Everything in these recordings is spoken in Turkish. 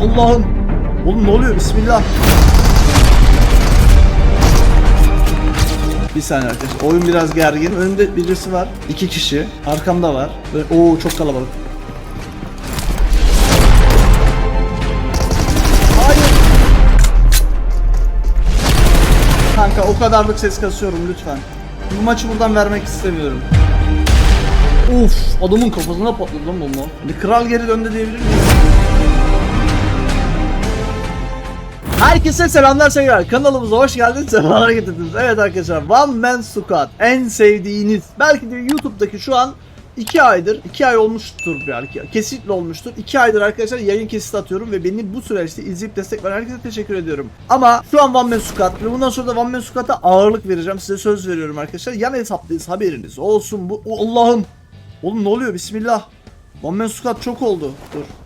Allah'ım. Oğlum ne oluyor? Bismillah. Bir saniye arkadaşlar. Oyun biraz gergin. Önümde birisi var. iki kişi. Arkamda var. Böyle, oo çok kalabalık. Hayır. Kanka o kadarlık ses kasıyorum lütfen. Bu maçı buradan vermek istemiyorum. Uf, adamın kafasına patladı lan bomba. Bir kral geri döndü diyebilir miyim? Herkese selamlar sevgiler. Kanalımıza hoş geldiniz. Sefalar getirdiniz. Evet arkadaşlar One Man Squad en sevdiğiniz belki de YouTube'daki şu an 2 aydır 2 ay olmuştur yani kesinlikle olmuştur. 2 aydır arkadaşlar yayın kesiti atıyorum ve beni bu süreçte izleyip destek veren herkese teşekkür ediyorum. Ama şu an One Man Squad ve bundan sonra da One Man Squad'a ağırlık vereceğim. Size söz veriyorum arkadaşlar. Yan hesaplıyız haberiniz olsun bu. Allah'ım. Oğlum ne oluyor? Bismillah. One Man Squad çok oldu. Dur.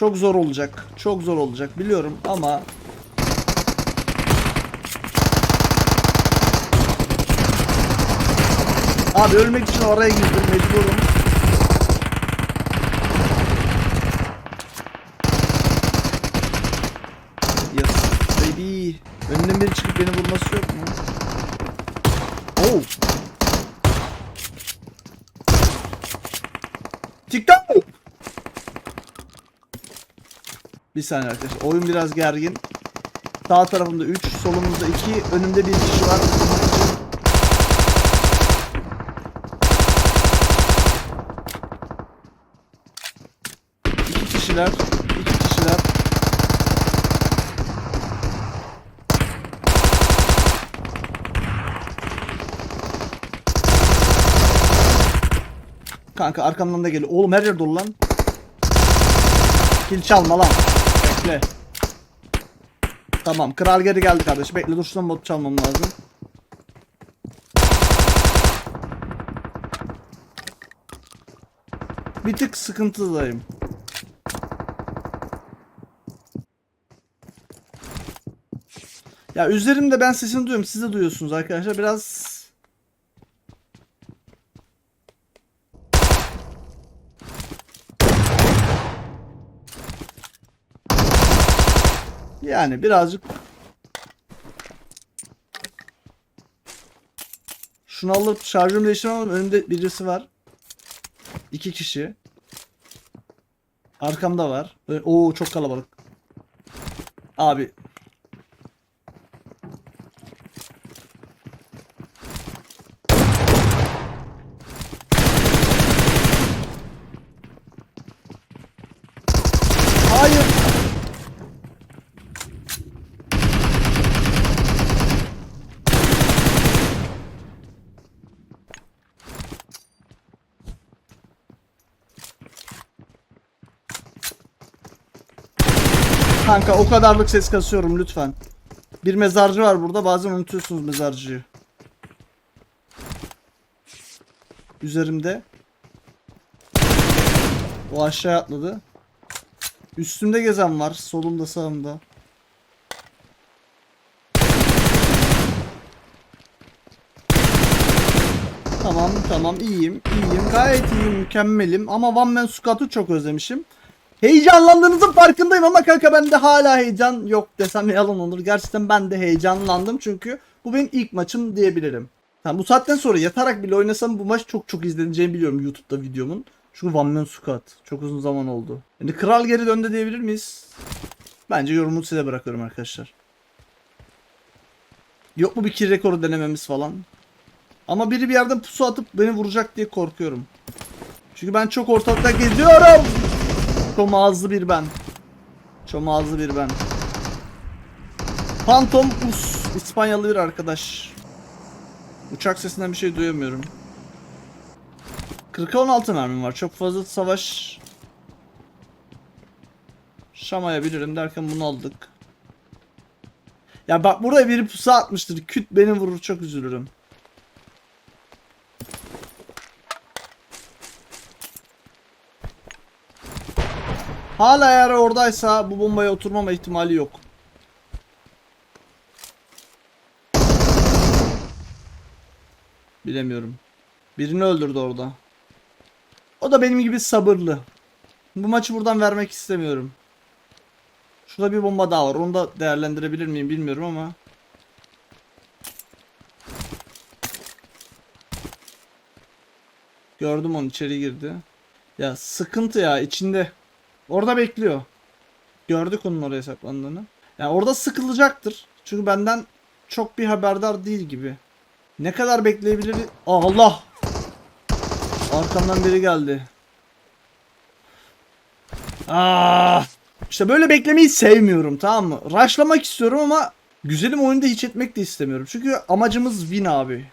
Çok zor olacak. Çok zor olacak biliyorum ama Abi ölmek için oraya girdim mecburum. Yes baby. Önüne biri çıkıp beni vurması yok mu? Oh. TikTok. Bir saniye arkadaşlar. Oyun biraz gergin. Sağ tarafımda 3, solumuzda 2, önümde bir kişi var. İki kişiler, iki kişiler. Kanka arkamdan da geliyor. Oğlum her yer dolu lan. Kil çalma lan. Bekle. Tamam. Kral geri geldi kardeşim. Bekle dur şuradan bot çalmam lazım. Bir tık sıkıntıdayım. Ya üzerimde ben sesini duyuyorum. Siz de duyuyorsunuz arkadaşlar. Biraz Yani birazcık Şunu alıp şarjımı değiştirmem önümde birisi var. İki kişi. Arkamda var. Oo çok kalabalık. Abi. Hayır. Kanka o kadarlık ses kasıyorum lütfen. Bir mezarcı var burada bazen unutuyorsunuz mezarcıyı. Üzerimde. O aşağı atladı. Üstümde gezen var. Solumda sağımda. Tamam tamam iyiyim iyiyim gayet iyiyim mükemmelim ama One Man Squad'ı çok özlemişim. Heyecanlandığınızın farkındayım ama kanka bende hala heyecan yok desem yalan olur. Gerçekten ben de heyecanlandım çünkü bu benim ilk maçım diyebilirim. Yani bu saatten sonra yatarak bile oynasam bu maç çok çok izleneceğini biliyorum YouTube'da videomun. Çünkü One Man Squad çok uzun zaman oldu. Yani kral geri döndü diyebilir miyiz? Bence yorumu size bırakıyorum arkadaşlar. Yok mu bir kill rekoru denememiz falan? Ama biri bir yerden pusu atıp beni vuracak diye korkuyorum. Çünkü ben çok ortalıkta geziyorum. Çok ağızlı bir ben. Çok ağızlı bir ben. Phantom Us. İspanyalı bir arkadaş. Uçak sesinden bir şey duyamıyorum. 40'a 16 mermim var. Çok fazla savaş şamayabilirim derken bunu aldık. Ya bak buraya biri pusu atmıştır. Küt beni vurur çok üzülürüm. Hala eğer oradaysa bu bombaya oturmama ihtimali yok. Bilemiyorum. Birini öldürdü orada. O da benim gibi sabırlı. Bu maçı buradan vermek istemiyorum. Şurada bir bomba daha var. Onu da değerlendirebilir miyim bilmiyorum ama. Gördüm onu içeri girdi. Ya sıkıntı ya içinde. Orada bekliyor. Gördük onun oraya saklandığını. Yani orada sıkılacaktır. Çünkü benden çok bir haberdar değil gibi. Ne kadar bekleyebilir? Allah! Arkamdan biri geldi. Aa! İşte böyle beklemeyi sevmiyorum tamam mı? Rushlamak istiyorum ama güzelim oyunda hiç etmek de istemiyorum. Çünkü amacımız win abi.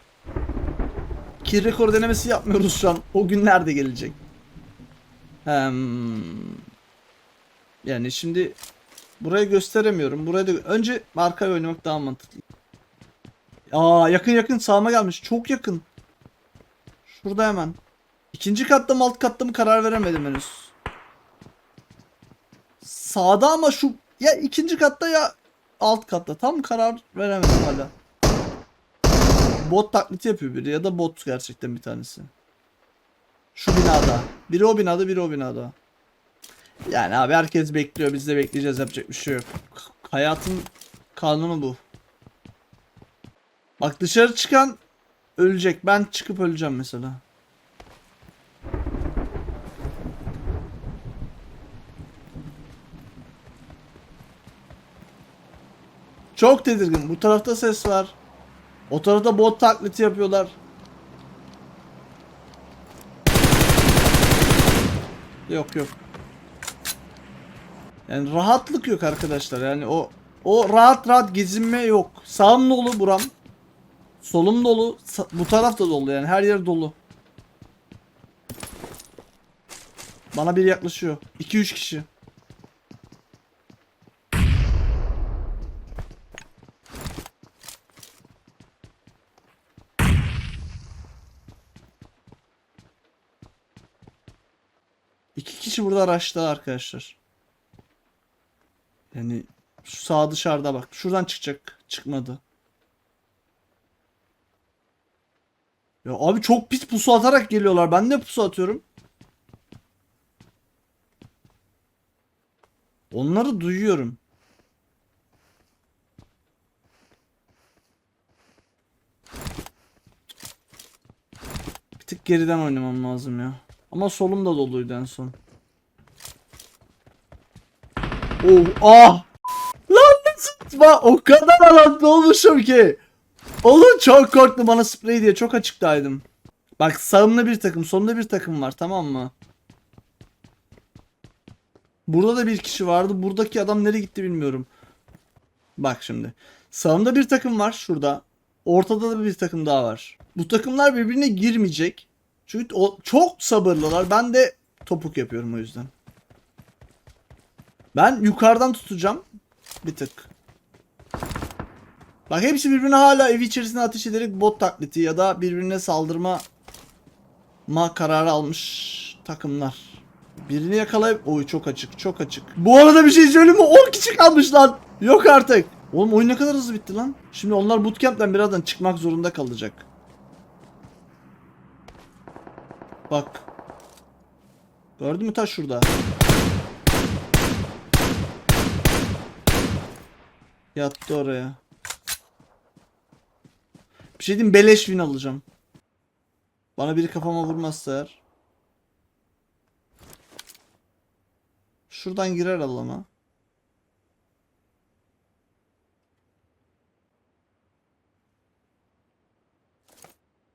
Kill rekor denemesi yapmıyoruz şu an. O günler de gelecek. Hem... Yani şimdi burayı gösteremiyorum. Burayı da önce arkaya oynamak daha mantıklı. Aa yakın yakın sağıma gelmiş. Çok yakın. Şurada hemen. İkinci katta mı alt katta mı karar veremedim henüz. Sağda ama şu ya ikinci katta ya alt katta. Tam karar veremedim hala. Bot taklidi yapıyor biri ya da bot gerçekten bir tanesi. Şu binada. Biri o binada biri o binada. Yani abi herkes bekliyor biz de bekleyeceğiz yapacak bir şey yok. Hayatın kanunu bu. Bak dışarı çıkan ölecek. Ben çıkıp öleceğim mesela. Çok tedirgin. Bu tarafta ses var. O tarafta bot taklidi yapıyorlar. Yok yok. Yani rahatlık yok arkadaşlar. Yani o o rahat rahat gezinme yok. Sağım dolu buram. Solum dolu. Bu taraf da dolu yani. Her yer dolu. Bana biri yaklaşıyor. 2-3 kişi. İki kişi burada araçta arkadaşlar. Yani şu sağ dışarıda bak. Şuradan çıkacak. Çıkmadı. Ya abi çok pis pusu atarak geliyorlar. Ben de pusu atıyorum. Onları duyuyorum. Bir tık geriden oynamam lazım ya. Ama solum da doluydu en son. Oh ah! Lan sıçma o kadar alanlı olmuşum ki. Oğlum çok korktum bana sprey diye çok açıktaydım. Bak sağımda bir takım solumda bir takım var tamam mı? Burada da bir kişi vardı. Buradaki adam nereye gitti bilmiyorum. Bak şimdi. Sağımda bir takım var şurada. Ortada da bir takım daha var. Bu takımlar birbirine girmeyecek. Çünkü o çok sabırlılar. Ben de topuk yapıyorum o yüzden. Ben yukarıdan tutacağım. Bir tık. Bak hepsi birbirine hala ev içerisinde ateş ederek bot taklidi ya da birbirine saldırma ma kararı almış takımlar. Birini yakalayıp oy çok açık çok açık. Bu arada bir şey söyleyeyim mi? 10 kişi kalmış lan. Yok artık. Oğlum oyun ne kadar hızlı bitti lan. Şimdi onlar bootcamp'ten birazdan çıkmak zorunda kalacak. Bak. Gördün mü taş şurada? Yattı oraya. Bir şey diyeyim beleş win alacağım. Bana biri kafama vurmazsa eğer. Şuradan girer alana.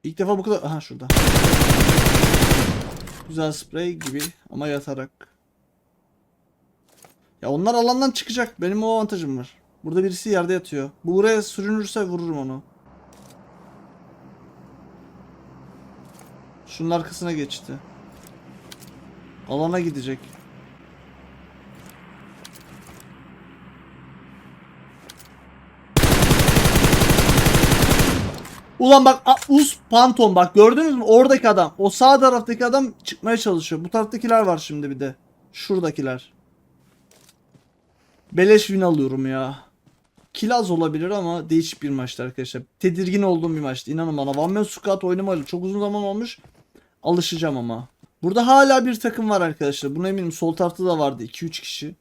İlk defa bu kadar... Aha şurada. Güzel sprey gibi ama yatarak. Ya onlar alandan çıkacak. Benim o avantajım var. Burada birisi yerde yatıyor. Bu buraya sürünürse vururum onu. Şunun arkasına geçti. Alana gidecek. Ulan bak Us Panton bak gördünüz mü oradaki adam o sağ taraftaki adam çıkmaya çalışıyor. Bu taraftakiler var şimdi bir de. Şuradakiler. Beleş win alıyorum ya. Kill az olabilir ama değişik bir maçtı arkadaşlar. Tedirgin olduğum bir maçtı. İnanın bana. One Man Squad oynamalı. Çok uzun zaman olmuş. Alışacağım ama. Burada hala bir takım var arkadaşlar. Buna eminim. Sol tarafta da vardı 2-3 kişi.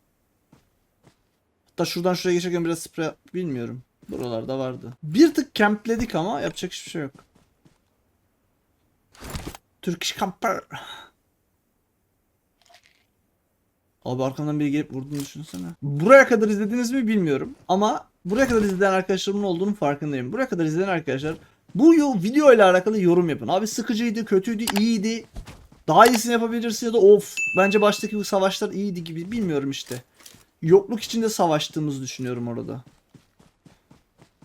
Hatta şuradan şuraya geçerken biraz sprey bilmiyorum. Buralarda vardı. Bir tık campledik ama yapacak hiçbir şey yok. Turkish camper. Abi arkamdan biri gelip vurduğunu düşünsene. Buraya kadar izlediniz mi bilmiyorum. Ama buraya kadar izleyen arkadaşlarımın olduğunu farkındayım. Buraya kadar izleyen arkadaşlar bu video ile alakalı yorum yapın. Abi sıkıcıydı, kötüydü, iyiydi. Daha iyisini yapabilirsin ya da of bence baştaki bu savaşlar iyiydi gibi bilmiyorum işte. Yokluk içinde savaştığımızı düşünüyorum orada.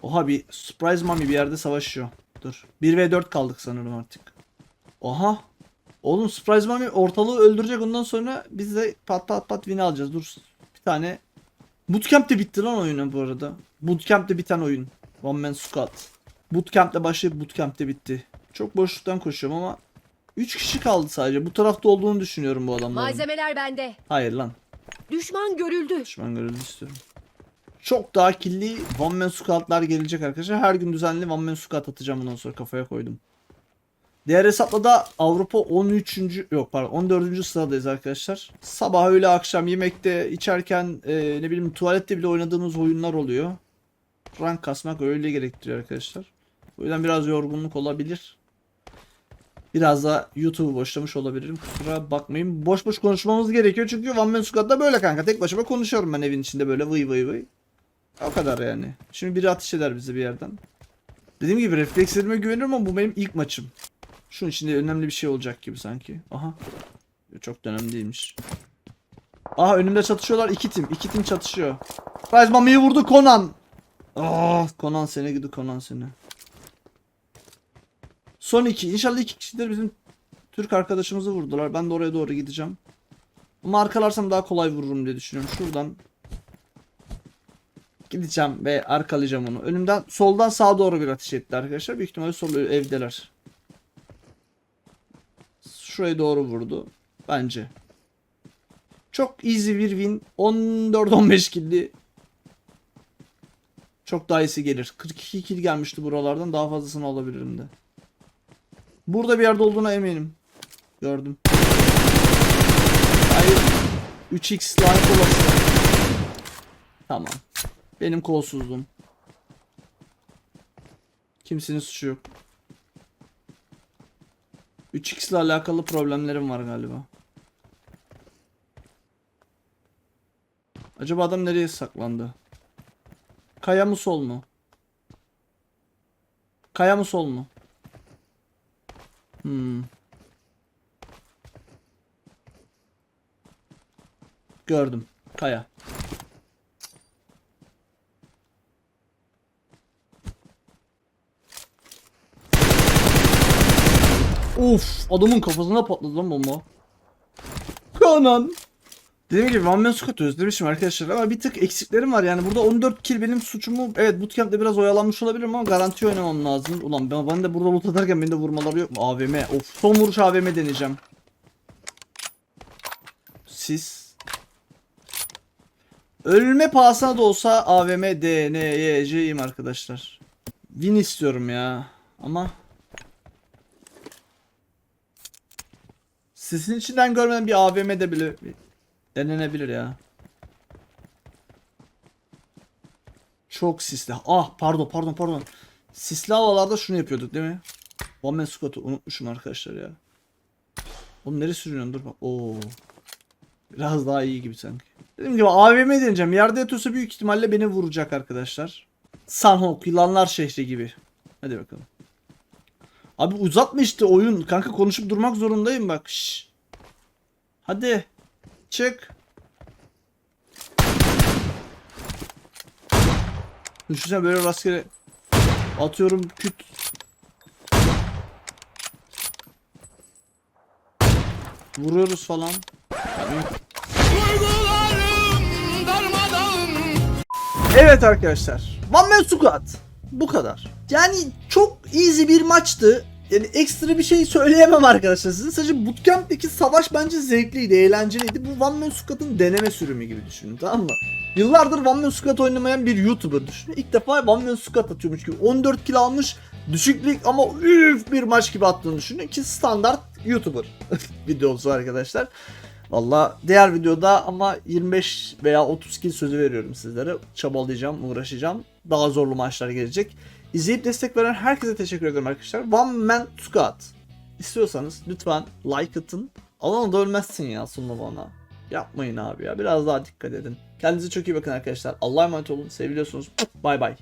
Oha bir surprise mami bir yerde savaşıyor. Dur. 1v4 kaldık sanırım artık. Oha. Oğlum surprise mami ortalığı öldürecek ondan sonra biz de pat pat pat win alacağız. Dur. Bir tane. Bootcamp de bitti lan oyunu bu arada. Bootcamp de biten oyun. One man squad. Bootcamp'te başlayıp bootcamp'te bitti. Çok boşluktan koşuyorum ama 3 kişi kaldı sadece. Bu tarafta olduğunu düşünüyorum bu adamların. Malzemeler bende. Hayır lan. Düşman görüldü. Düşman görüldü istiyorum. Çok daha killi one man squat'lar gelecek arkadaşlar. Her gün düzenli one man squat atacağım bundan sonra kafaya koydum. Diğer hesapla da Avrupa 13. yok pardon 14. sıradayız arkadaşlar. Sabah öğle akşam yemekte içerken e, ne bileyim tuvalette bile oynadığımız oyunlar oluyor. Rank kasmak öyle gerektiriyor arkadaşlar. O yüzden biraz yorgunluk olabilir. Biraz da YouTube'u boşlamış olabilirim. Kusura bakmayın. Boş boş konuşmamız gerekiyor. Çünkü One Man Squad'da böyle kanka. Tek başıma konuşuyorum ben evin içinde böyle vıy vıy vıy. O kadar yani. Şimdi biri ateş eder bize bir yerden. Dediğim gibi reflekslerime güveniyorum ama bu benim ilk maçım. Şunun içinde önemli bir şey olacak gibi sanki. Aha. Çok da önemli değilmiş. Aha önümde çatışıyorlar. iki tim. iki tim çatışıyor. Prize Mami'yi vurdu Conan. Ah Conan seni gidi Conan seni. Son iki. İnşallah iki kişiler bizim Türk arkadaşımızı vurdular. Ben de oraya doğru gideceğim. Ama arkalarsam daha kolay vururum diye düşünüyorum. Şuradan gideceğim ve arkalayacağım onu. Önümden soldan sağa doğru bir ateş etti arkadaşlar. Büyük ihtimalle sol evdeler. Şuraya doğru vurdu. Bence. Çok easy bir win. 14-15 killi. Çok daha iyisi gelir. 42 kill gelmişti buralardan. Daha fazlasını alabilirim de. Burada bir yerde olduğuna eminim. Gördüm. Hayır. 3x lanet olası. Tamam. Benim kolsuzluğum. Kimsenin suçu yok. 3x ile alakalı problemlerim var galiba. Acaba adam nereye saklandı? Kaya mı sol mu? Kaya mı sol mu? Hmm. Gördüm. Kaya. Of, adamın kafasına patladı lan bomba. Kanan. Dediğim gibi One Man Squad özlemişim arkadaşlar ama bir tık eksiklerim var yani burada 14 kill benim suçumu evet bootcamp'te biraz oyalanmış olabilirim ama garanti oynamam lazım. Ulan ben, ben de burada loot atarken beni de vurmaları yok mu? AVM of son vuruş AVM deneyeceğim. Siz Ölme pahasına da olsa AVM DNYC'yim arkadaşlar. Win istiyorum ya ama Sesin içinden görmeden bir AVM'de bile denenebilir ya. Çok sisli. Ah pardon pardon pardon. Sisli havalarda şunu yapıyorduk değil mi? One Man Squat'u unutmuşum arkadaşlar ya. Oğlum nereye sürüyorsun dur bak. Oo. Biraz daha iyi gibi sanki. Dediğim gibi AVM deneyeceğim. Yerde yatıyorsa büyük ihtimalle beni vuracak arkadaşlar. Sanhok yılanlar şehri gibi. Hadi bakalım. Abi uzatma işte oyun. Kanka konuşup durmak zorundayım bak. Şş. Hadi. Çık. Düşünsene böyle rastgele atıyorum küt. Vuruyoruz falan. Evet arkadaşlar. One Man Squad. Bu kadar. Yani easy bir maçtı. Yani ekstra bir şey söyleyemem arkadaşlar size. Sadece Bootcamp'teki savaş bence zevkliydi, eğlenceliydi. Bu One Man Squad'ın deneme sürümü gibi düşünün tamam mı? Yıllardır One Man Squad oynamayan bir YouTuber düşünün. İlk defa One Man Squad atıyormuş gibi. 14 kill almış, düşük lig ama üf bir maç gibi attığını düşünün ki standart YouTuber videosu arkadaşlar. Valla diğer videoda ama 25 veya 30 kill sözü veriyorum sizlere. Çabalayacağım, uğraşacağım. Daha zorlu maçlar gelecek. İzleyip destek veren herkese teşekkür ederim arkadaşlar. One Man Squad. İstiyorsanız lütfen like atın. Alana da ölmezsin ya sunma bana. Yapmayın abi ya. Biraz daha dikkat edin. Kendinize çok iyi bakın arkadaşlar. Allah'a emanet olun. Seviliyorsunuz. Bay bay.